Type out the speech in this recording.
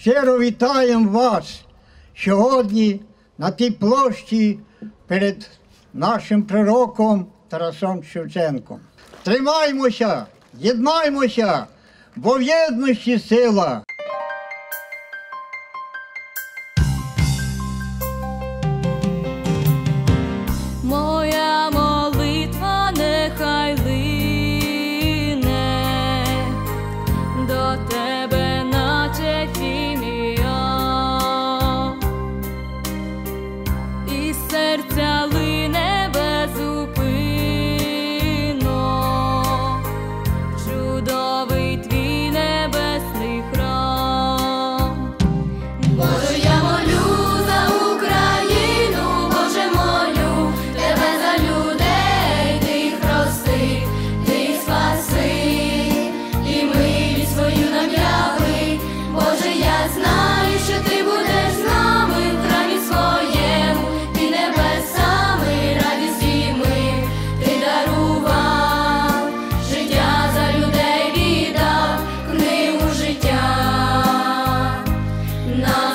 Щиро вітаємо вас сьогодні на тій площі перед нашим пророком Тарасом Шевченком. Тримаймося, єднаймося, бо в єдності сила. серця. No.